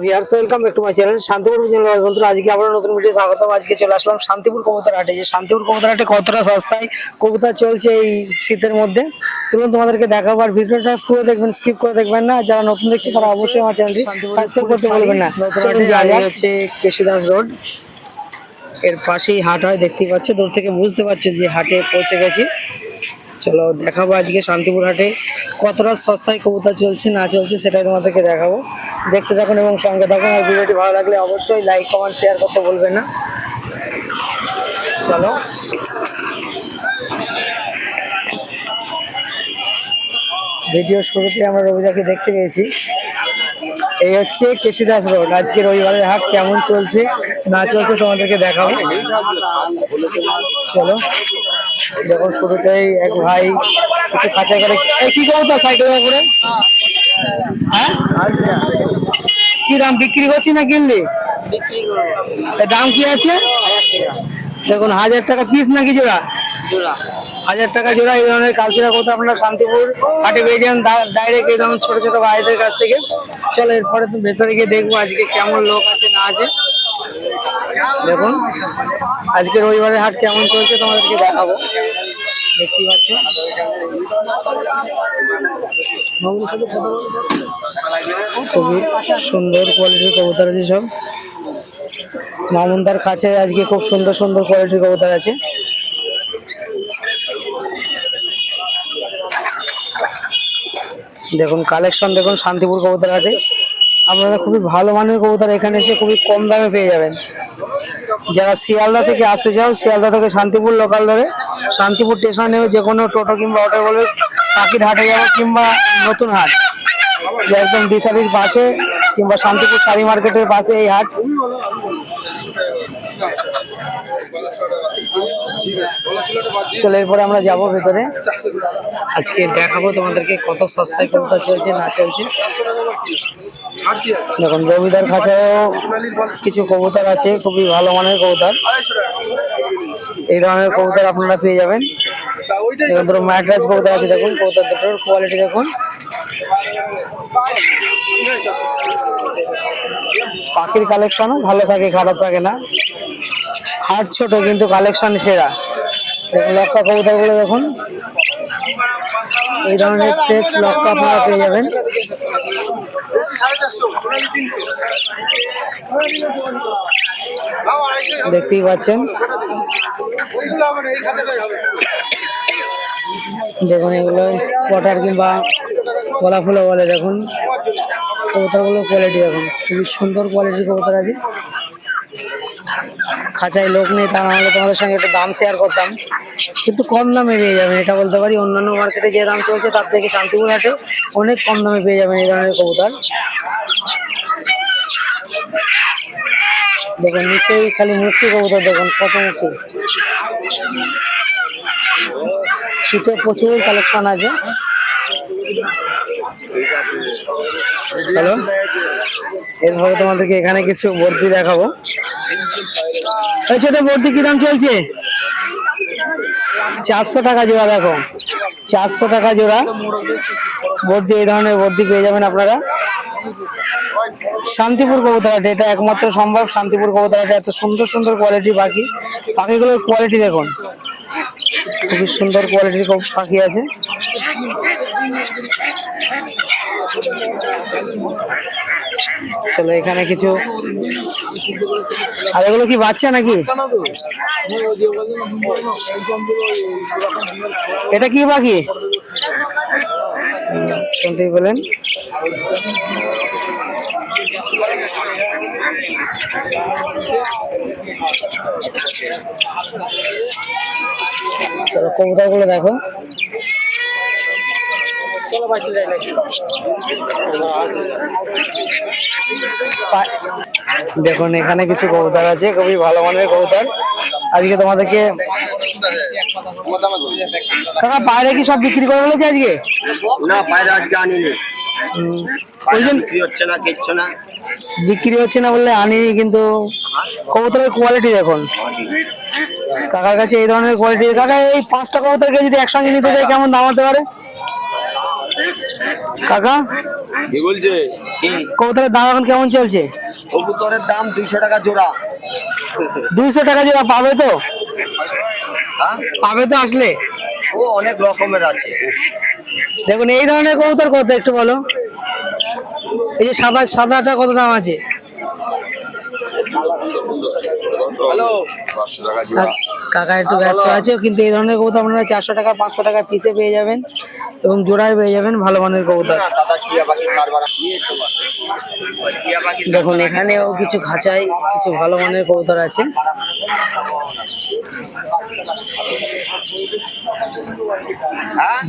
Viewers welcome back to my channel Shantipur বন্ধুরা আজকে আবার নতুন ভিডিও স্বাগতম। আজকে চলে আসলাম শান্তিপুর কবুতর হাটে। যে শান্তিপুর কবুতর হাটে কতটা সস্তায় কবুতর চলছে এই শীতের মধ্যে? চলুন তোমাদেরকে দেখাবো আর ভিডিওটা পুরো দেখবেন স্কিপ করে দেখবেন না। যারা নতুন দেখছে তারা অবশ্যই আমার চ্যানেলটি সাবস্ক্রাইব করতে বলবেন না। হচ্ছে কেশিদাস রোড। এর পাশেই হাট হয় দেখতেই পাচ্ছ দূর থেকে বুঝতে পারছ যে হাটে পৌঁছে গেছি। চলো দেখাবো আজকে শান্তিপুর হাটে কতটা সস্তায় কবুতর চলছে, না চলছে সেটাই তোমাদেরকে দেখাবো। দেখতে থাকুন এবং সঙ্গে থাকুন, আর ভিডিওটি ভালো লাগলে অবশ্যই লাইক কমেন্ট শেয়ার করতে বলবেন না। চলো। ভিডিও শুরুতে আমরা রবিদাকে দেখতে পেয়েছি। এই হচ্ছে কেশিদাস রোড। আজকে রবিবারের হাট কেমন চলছে, না চলছে তোমাদেরকে দেখাবো। চলো। যখন শুরুতেই এক ভাই কিছু খাঁচা করে কি করতো সাইকেলের উপরে হ্যাঁ? কি দাম বিক্রি করছি না কিনলি? দাম কি আছে? দেখুন, হাজার টাকা পিস নাকি জোড়া? হাজার টাকা জোড়া, এই ধরনের কালচিরা করতে আপনারা শান্তিপুর হাটে পেয়ে যান। ডাইরেক্ট এই ধরনের ছোট ছোট ভাইদের কাছ থেকে। চলো, এরপরে তুমি ভেতরে গিয়ে দেখব আজকে কেমন লোক আছে, না আছে। দেখুন আজকে রবিবারের হাট কেমন চলছে তোমাদেরকে দেখাবো। দেখতে পাচ্ছ। খুবই সুন্দর কোয়ালিটির কবুতর আছে সব। মামুনদার কাছে আজকে খুব সুন্দর সুন্দর কোয়ালিটির কবুতর আছে। দেখুন কালেকশন দেখুন শান্তিপুর কবুতর হাটে আপনারা খুবই ভালো মানের কবুতর, এখানে এসে খুবই কম দামে পেয়ে যাবেন। যারা শিয়ালদা থেকে আসতে চাও, শিয়ালদা থেকে শান্তিপুর লোকাল ধরে শান্তিপুর স্টেশন যে কোনো টোটো কিংবা অটো বলে পাখির হাটে যাব কিংবা নতুন হাট। যে একদম দিশারির পাশে কিংবা শান্তিপুর শাড়ি মার্কেটের পাশে এই হাট। চলে এরপরে আমরা যাব ভেতরে। আজকে দেখাবো তোমাদেরকে কত সস্তায় কোনটা চলছে, না চলছে। দেখুন, রবিদার কাছেও কিছু কবুতর আছে, খুবই ভালো মানের কবুতর। এই ধরনের কবুতর আপনারা পেয়ে যাবেন। দেখুন ম্যাটরাজ কবুতর আছে, দেখুন, কবুতর দুটোর কোয়ালিটি দেখুন। পাখির কালেকশনও ভালো থাকে, খারাপ থাকে না। হাট ছোট কিন্তু কালেকশন সেরা। দেখুন লক্কা কবুতরগুলো দেখুন। এই ধরনের টেক্স লক্কা আপনারা পেয়ে যাবেন। দেখতেই পাচ্ছেন। দেখুন, এগুলো পটার কিংবা কলা ফুলো বলে দেখুন। কবুতরগুলো কোয়ালিটি এখন খুবই সুন্দর কোয়ালিটির কবুতর আছে। খাঁচায় লোক নেই, তা নাহলে তোমাদের সঙ্গে একটু দাম শেয়ার করতাম। কিন্তু কম দামে পেয়ে যাবেন, এটা বলতে পারি। অন্যান্য মার্কেটে যে দাম চলছে, তার থেকে শান্তিপুর হাটে অনেক কম দামে পেয়ে যাবেন এই ধরনের কবুতর। দেখুন, নিচেই খালি মুক্তি কবুতর, দেখুন, কত মুক্তি। শীতে প্রচুর কালেকশন আছে। হ্যালো এরপরে তোমাদেরকে এখানে কিছু বর্তি দেখাবো। এই ছোট বর্তি কি দাম চলছে? চারশো টাকা জোড়া দেখো। চারশো টাকা জোড়া। বর্দি এই ধরনের বর্দি পেয়ে যাবেন আপনারা। শান্তিপুর কবুতর এটা একমাত্র সম্ভব। শান্তিপুর কবুতর এত সুন্দর সুন্দর কোয়ালিটি পাখি। পাখিগুলোর কোয়ালিটি দেখুন। খুবই সুন্দর কোয়ালিটির পাখি আছে। চলো, এখানে কিছু আর এগুলো কি বাচ্চা নাকি? এটা কি পাখি? শুনতেই পেলেন। চলো কবুতরগুলো দেখো। দেখুন এখানে কিছু কবুতর আছে খুবই ভালো মানের কবুতর। আজকে তোমাদেরকে কাকা বাইরে কি সব বিক্রি করে ফেলেছে আজকে? না বাইরে আজকে আনিনি। বিক্রি হচ্ছে না কিচ্ছু না। বিক্রি হচ্ছে না বললে আনিনি কিন্তু কবুতরের কোয়ালিটি দেখুন। কাকার কাছে এই ধরনের কোয়ালিটি কাকা এই পাঁচটা কবুতরকে যদি একসঙ্গে নিতে চাই কেমন দাম হতে পারে? কাকা? কি বলছে? কবুতরের দাম এখন কেমন চলছে? কবুতরের দাম দুইশো টাকা জোড়া। দুইশো টাকা যেটা পাবে তো? হ্যাঁ? পাবে তো আসলে? ও অনেক রকমের আছে। দেখুন এই ধরনের কবুতর কত একটু বলো? এই যে সাদা সাদাটা কত দাম আছে? হ্যালো কাকা একটু ব্যস্ত আছে কিন্তু এই ধরনের কবুতর আপনারা চারশো টাকা পাঁচশো টাকা পিসে পেয়ে যাবেন এবং জোড়ায় পেয়ে যাবেন ভালো মানের কবুতর। দেখুন এখানেও কিছু খাঁচায় কিছু ভালো মানের কবুতর আছে।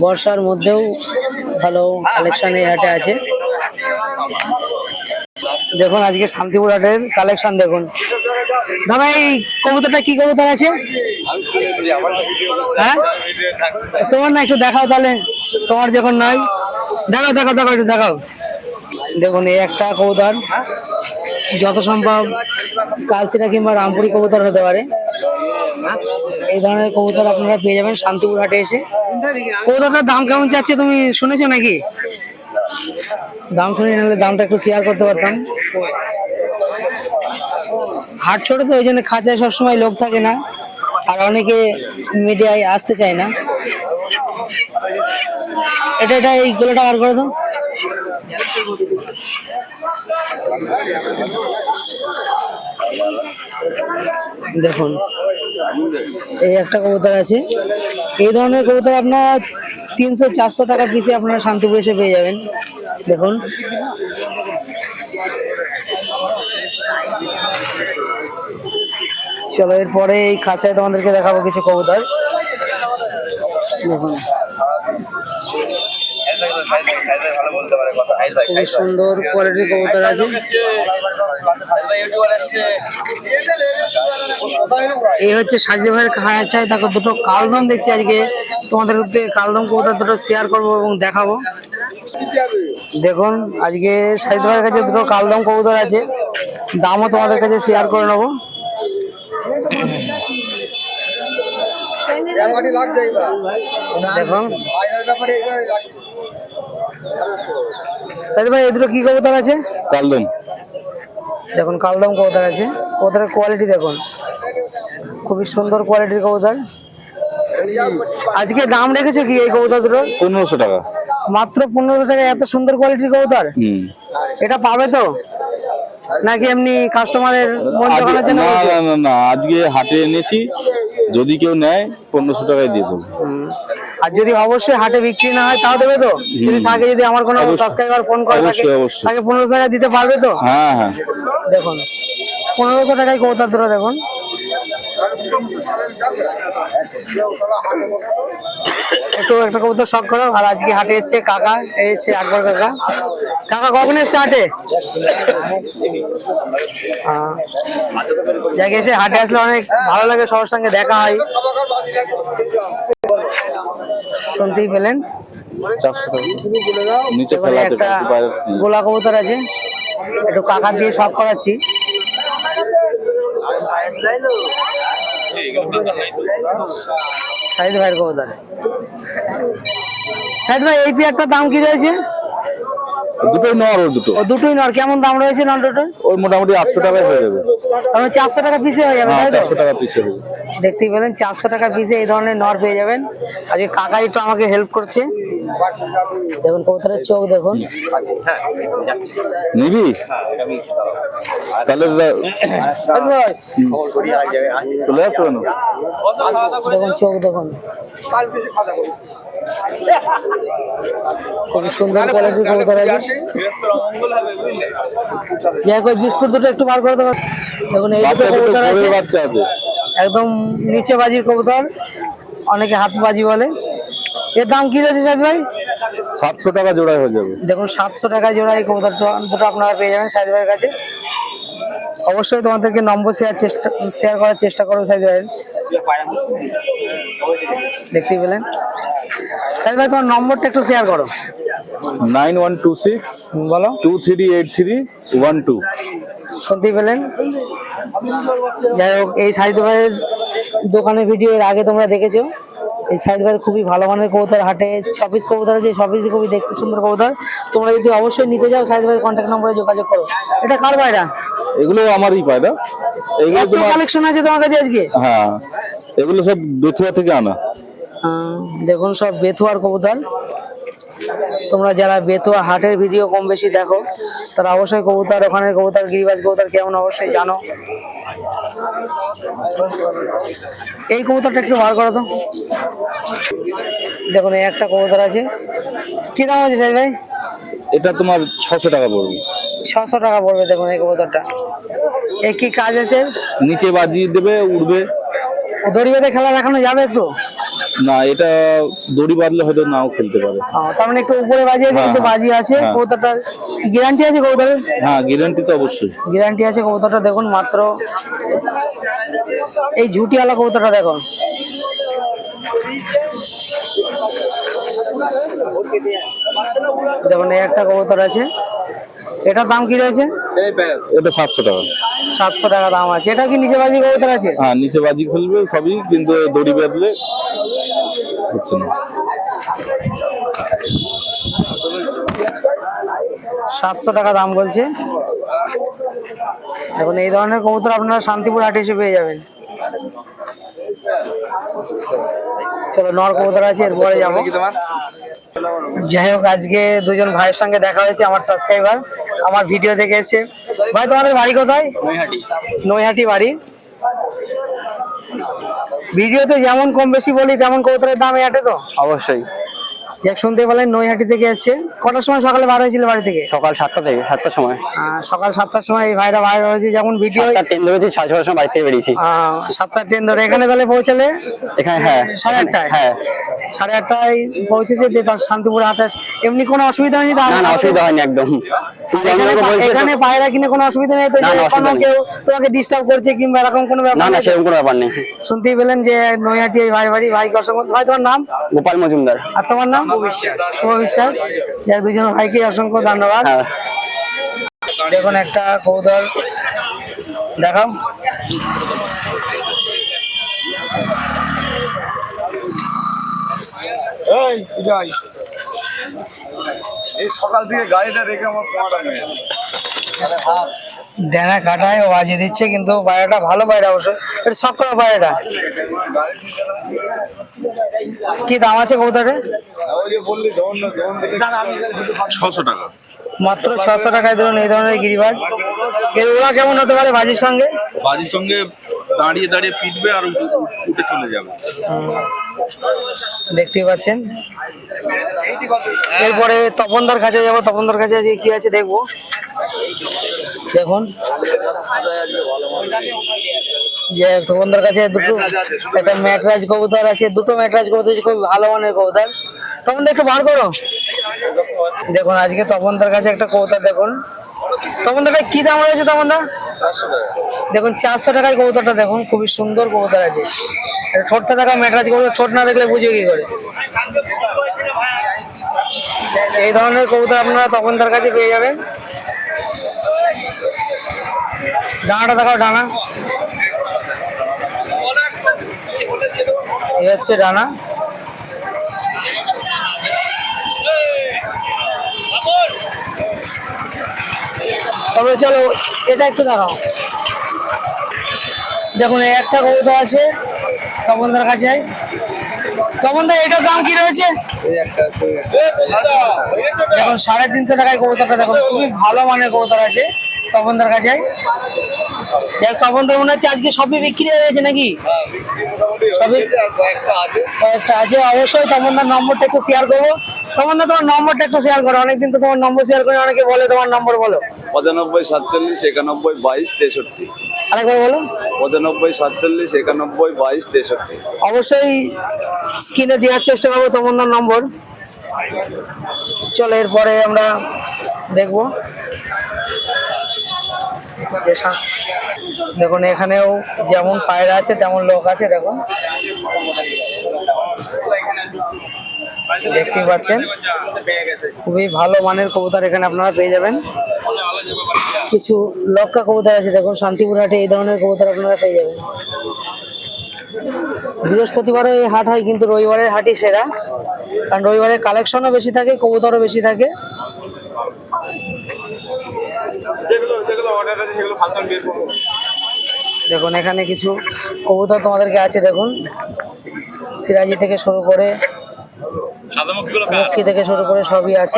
বর্ষার মধ্যেও ভালো কালেকশন এই হাটে আছে। দেখুন আজকে শান্তিপুর হাটের কালেকশন দেখুন। দাদা এই কবুতরটা কি কবুতর আছে? হ্যাঁ? তোমার না একটু দেখাও তাহলে। তোমার যখন নয় দেখাও দেখাও দেখাও, একটু দেখাও। দেখুন, এই একটা কবুতর, যত সম্ভব কালচিরা কিংবা রামপুরি কবুতর হতে পারে। এই ধরনের কবুতর আপনারা পেয়ে যাবেন শান্তিপুর হাটে এসে। কবুতরটার দাম কেমন যাচ্ছে তুমি শুনেছো নাকি? দাম শুনে নিলে দামটা একটু শেয়ার করতে পারতাম। হাট ছোট তো, ওই জন্য খাঁচায় সবসময় লোক থাকে না। আর অনেকে মিডিয়ায় আসতে চায় না। এটা এটা, এই গোলাটা বার করে দাও। দেখুন, এই একটা কবুতর আছে। এই ধরনের কবুতর আপনার তিনশো, চারশো টাকা পিসে আপনারা শান্তিপুর এসে পেয়ে যাবেন। দেখুন। চলো, এরপরে এই খাঁচায় তোমাদেরকে দেখাবো কিছু কবুতর। দেখুন। সুন্দর কোয়ালিটির কবুতর আছে। এই হচ্ছে সাজিদ ভাইয়ের খাঁচায়। দেখো, দুটো কালদম দেখছি আজকে। তোমাদের কালদম কবুতর দুটো শেয়ার করব এবং দেখাবো। দেখুন, আজকে সাজিদ ভাইয়ের কাছে দুটো কালদম কবুতর আছে। দামও তোমাদের কাছে শেয়ার করে নেব। দেখুন সাজিদ ভাই দুটো কি কবুতর আছে? কালদম। দেখুন কালদম কবুতর আছে। কবুতরের কোয়ালিটি দেখুন। খুবই সুন্দর কোয়ালিটির কবুতর। আজকে দাম রেখেছো কি এই কবুতর দুটো পনেরোশো টাকা। মাত্র পনেরোশো টাকা এত সুন্দর কোয়ালিটির কবুতর? এটা পাবে তো? নাকি এমনি কাস্টমারের মন জোগানোর জন্য না না না না আজকে হাটে এনেছি। যদি কেউ নেয় পনেরোশো টাকায় দিয়ে দেবো। আর যদি অবশ্যই হাটে বিক্রি না হয় তাও দেবে তো? যদি থাকে যদি আমার কোনো। সাবস্ক্রাইবার ফোন করে থাকে। তাকে পনেরো টাকা দিতে পারবে তো? হ্যাঁ হ্যাঁ। দেখুন পনেরোশো টাকায় কবুতর দুটো দেখুন। একটু একটা কবুতর শখ করো। আর আজকে হাটে এসছে কাকা হচ্ছে আকবর কাকা। কাকা কখন এসছে হাটে। যাক এসে হাটে আসলে অনেক ভালো লাগে সবার সঙ্গে দেখা হয়। শুনতেই পেলেন। একটা। গোলা কবুতর আছে। একটু কাকা দিয়ে শখ করাচ্ছি। সাইদ ভাইয়ের কবুতর। সাইদ ভাই এই পেয়ারটার দাম কি রয়েছে? দুটোই নর ও দুটো। ও দুটোই নর কেমন দাম রয়েছে নর দুটোর ওই মোটামুটি আটশো টাকায় হয়ে যাবে। তাহলে চারশো টাকা পিসে হয়ে যাবে হ্যাঁ চারশো টাকা পিসে দেখতেই পেলেন চারশো টাকা পিসে এই ধরনের নর পেয়ে যাবেন। আজকে কাকা একটু আমাকে হেল্প করছে। দেখুন কবুতরের চোখ দেখুন। নিবি? তাহলে দেখুন চোখ দেখুন। খুবই সুন্দর কোয়ালিটির কবুতর আছে যাই হোক বিস্কুট দুটো একটু বার করে দেবো দেখুন এই দুটো কবুতর আছে। একদম নিচে বাজির কবুতর। অনেকে হাত বাজি বলে। এর দাম কি রয়েছে সাজ ভাই? সাতশো টাকা জোড়ায় হয়ে যাবে। দেখুন সাতশো টাকা জোড়া এই কবুতর দুটো আপনারা পেয়ে যাবেন সাইজ ভাইয়ের কাছে। অবশ্যই তোমাদেরকে নম্বর শেয়ার চেষ্টা শেয়ার করার চেষ্টা করব সাইজ ভাইয়ের। দেখতেই পেলেন। সাইজ ভাই তোমার নম্বরটা একটু শেয়ার করো। নাইন ওয়ান টু সিক্স বলো। Two three eight three one two. শুনতেই পেলেন? যাই হোক এই সাহিত্য ভাইয়ের দোকানের ভিডিও এর আগে তোমরা দেখেছ। এই সাইড ভাই খুবই ভালো মানের কবুতর হাটে ছপিস কবুতর আছে ছপিস খুবই দেখতে সুন্দর কবুতর। তোমরা যদি অবশ্যই নিতে যাও সাইদ ভাইয়ের কন্ট্যাক্ট নম্বরে যোগাযোগ করো। এটা কার ভাইরা? এগুলো আমারই পায়রা এগুলো তো তোমার কালেকশন আছে তোমার কাছে আজকে? হ্যাঁ এগুলো সব বেথুয়া থেকে আনা। দেখুন সব বেথুয়ার কবুতর। তোমরা যারা বেথুয়া হাটের ভিডিও কম বেশি দেখো তারা অবশ্যই কবুতর ওখানে কবুতর গিরিবাজ কবুতর কেমন অবশ্যই জানো। এই কবুতরটা একটু বার করো তো। দেখুন এই একটা কবুতর আছে। কি দাম আছে ভাই? এটা তোমার ছশো টাকা পড়বে। ছশো টাকা পড়বে দেখুন এই কবুতরটা। এ কি কাজ আছে? নিচে বাজিয়ে দেবে উড়বে। দড়ি বেঁধে খেলা দেখানো যাবে একটু? না এটা দড়ি বাঁধলে হয়তো নাও খেলতে পারে। তার মানে একটু উপরে বাজি আছে হ্যাঁ, কিন্তু হ্যাঁ, বাজি আছে। হ্যাঁ। কবুতরটার গ্যারান্টি আছে কবুতরের? হ্যাঁ গ্যারান্টি তো অবশ্যই। গ্যারান্টি আছে কবুতরটা দেখুন মাত্র। এই ঝুটিওয়ালা কবুতরটা দেখুন। দেখুন এই একটা কবুতর আছে। এটার দাম কি রয়েছে? এটা সাতশো টাকা। সাতশো টাকা দাম আছে। এটা কি নিচে বাজি কবুতর আছে? হ্যাঁ নিচে বাজি খেলবে সবই কিন্তু দড়ি বাঁধলে হচ্ছে না। সাতশো টাকা দাম বলছে। এখন এই ধরনের কবুতর আপনারা শান্তিপুর হাটে এসে পেয়ে যাবেন। চলো নর কবুতর আছে এরপরে যাব। যাই হোক আজকে দুজন ভাইয়ের সঙ্গে দেখা হয়েছে আমার সাবস্ক্রাইবার আমার ভিডিও দেখে এসে ভাই তোমাদের বাড়ি কোথায়? নৈহাটি। বাড়ি। ভিডিওতে যেমন কম বেশি বলি তেমন কবুতরের দাম এটে তো? অবশ্যই। এক শুনতে পেলেন নৈহাটি থেকে এসছে। কটার সময়? সকালে বার হয়েছিল বাড়ি থেকে? সকাল সাতটা থেকে সাতটার সময়। সকাল সাতটার সময় এই ভাইরা হয়েছে যেমন ভিডিও ট্রেন ধরেছি সাড়ে ছটার সময় বাড়ি থেকে বেরিয়েছি। সাতটা ট্রেন ধরে এখানে তাহলে পৌঁছালে? এখানে হ্যাঁ। সাড়ে আটটায়? হ্যাঁ। সাড়ে আটটায় পৌঁছেছে যে তার শান্তিপুর হাতে এমনি কোনো অসুবিধা নেই না না অসুবিধা হয়নি একদম। এখানে পায়রা কিনে কোনো অসুবিধা নেই? তো কোনো কেউ তোমাকে ডিস্টার্ব করছে কিংবা এরকম কোনো ব্যাপার না সেরকম কোনো ব্যাপার নেই। শুনতেই পেলেন যে নৈহাটি এই ভাই বাড়ি ভাই অসংখ্য ভাই তোমার নাম? গোপাল মজুমদার। আর তোমার নাম? শুভ বিশ্বাস যাক দুজন ভাইকে অসংখ্য ধন্যবাদ। হ্যাঁ। দেখুন একটা কৌদল দেখাও। এই বিজয়। এই সকাল থেকে গাড়িটা রেখে আমার পড়াটা নেই ডেনা কাটায় ও বাজিয়ে দিচ্ছে কিন্তু বাইরেটা ভালো বাইরে অবশ্য। এটা সব করা বাইরেটা। কি দাম আছে কবুতরের? ছশো টাকা। মাত্র ছশো টাকায় ধরুন এই ধরনের গিরিবাজ। এর ওরা কেমন হতে পারে বাজির সঙ্গে? বাজির সঙ্গে দাঁড়িয়ে দাঁড়িয়ে পিটবে আর উঠে চলে যাবে। হুম। দেখতেই পাচ্ছেন। এরপরে তপনদার কাছে যাব তপনদার কাছে যে কি আছে দেখব। দেখুন। যে তপনদার কাছে দুটো, একটা ম্যাটরাজ কবুতর আছে, দুটো ম্যাটরাজ কবুতর খুব ভালো মানের কবুতর। তপন একটু বার করো। দেখুন, আজকে তপনদার কাছে একটা কবুতর দেখুন। তপনদার কি দাম রয়েছে তপনদা? দেখুন, চারশো টাকায় কবুতরটা দেখুন, খুবই সুন্দর কবুতর আছে। ঠোঁটটা দেখা ম্যাটরাজ কবুতর, ঠোঁট না দেখলে বুঝবে কি করে। এই ধরনের কবুতর আপনারা তখন তার কাছে পেয়ে যাবেন। ডানাটা দেখাও ডানা এই হচ্ছে ডানা তবে চলো এটা একটু দেখাও। দেখুন একটা কবুতর আছে তপনদার কাছে তপনদা এটার দাম কি রয়েছে? দেখুন সাড়ে তিনশো টাকায় কবুতরটা দেখুন খুবই ভালো মানের কবুতর আছে। তপনদার কাছে? দেখ তপনদার মনে হচ্ছে আজকে সবই বিক্রি হয়ে গেছে নাকি? সবই কয়েকটা আছে। অবশ্যই তপনদার নম্বরটা একটু শেয়ার করব তপনদা তোমার নম্বরটা একটু শেয়ার করো অনেকদিন তো তোমার নম্বর শেয়ার করে অনেকে বলে তোমার নম্বর বলো। পঁচানব্বই সাতচল্লিশ একানব্বই বাইশ তেষট্টি। আরেকবার বলো। পঁচানব্বই সাতচল্লিশ একানব্বই বাইশ তেষট্টি। অবশ্যই স্ক্রিনে দেওয়ার চেষ্টা করব তপনদার নম্বর চলো এরপরে আমরা দেখব। দেখুন, এখানেও যেমন পায়রা আছে, তেমন লোক আছে, দেখুন। দেখতেই পাচ্ছেন। খুবই ভালো মানের কবুতর এখানে আপনারা পেয়ে যাবেন। কিছু লক্কা কবুতর আছে, দেখুন, শান্তিপুর হাটে এই ধরনের কবুতর আপনারা পেয়ে যাবেন। বৃহস্পতিবারও এই হাট হয়, কিন্তু রবিবারের হাটই সেরা। কারণ রবিবারে কালেকশনও বেশি থাকে, কবুতরও বেশি থাকে। দেখুন এখানে কিছু কবুতর তোমাদেরকে আছে দেখুন। সিরাজি থেকে শুরু করে লক্ষ্মী থেকে শুরু করে সবই আছে।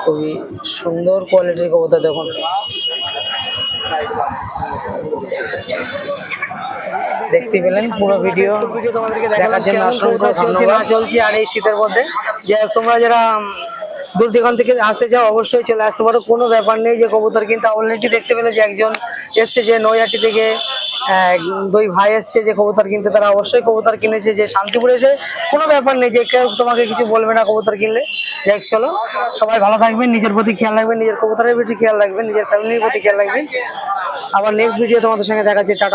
খুবই সুন্দর কোয়ালিটির কবুতর দেখুন। দেখতে পেলেন পুরো ভিডিও দেখার জন্য অসংখ্য চলছে চলছে আর এই শীতের মধ্যে। যে তোমরা যারা দূর দিগন্ত থেকে আসতে চাও, অবশ্যই চলে আসতে পারো। কোনো ব্যাপার নেই, যে কবুতর কিন্তু অলরেডি দেখতে পেলে যে একজন এসছে যে নৈহাটি থেকে দুই ভাই এসছে যে কবুতর কিনতে, তারা অবশ্যই কবুতর কিনেছে যে শান্তিপুর এসে। কোনো ব্যাপার নেই, যে কেউ তোমাকে কিছু বলবে না কবুতর কিনলে। দেখ চলো। সবাই ভালো থাকবেন, নিজের প্রতি খেয়াল রাখবেন, নিজের কবুতরের প্রতি খেয়াল রাখবেন, নিজের ফ্যামিলির প্রতি খেয়াল রাখবেন। আবার নেক্সট ভিডিও তোমাদের সঙ্গে দেখা যাচ্ছে টাটা।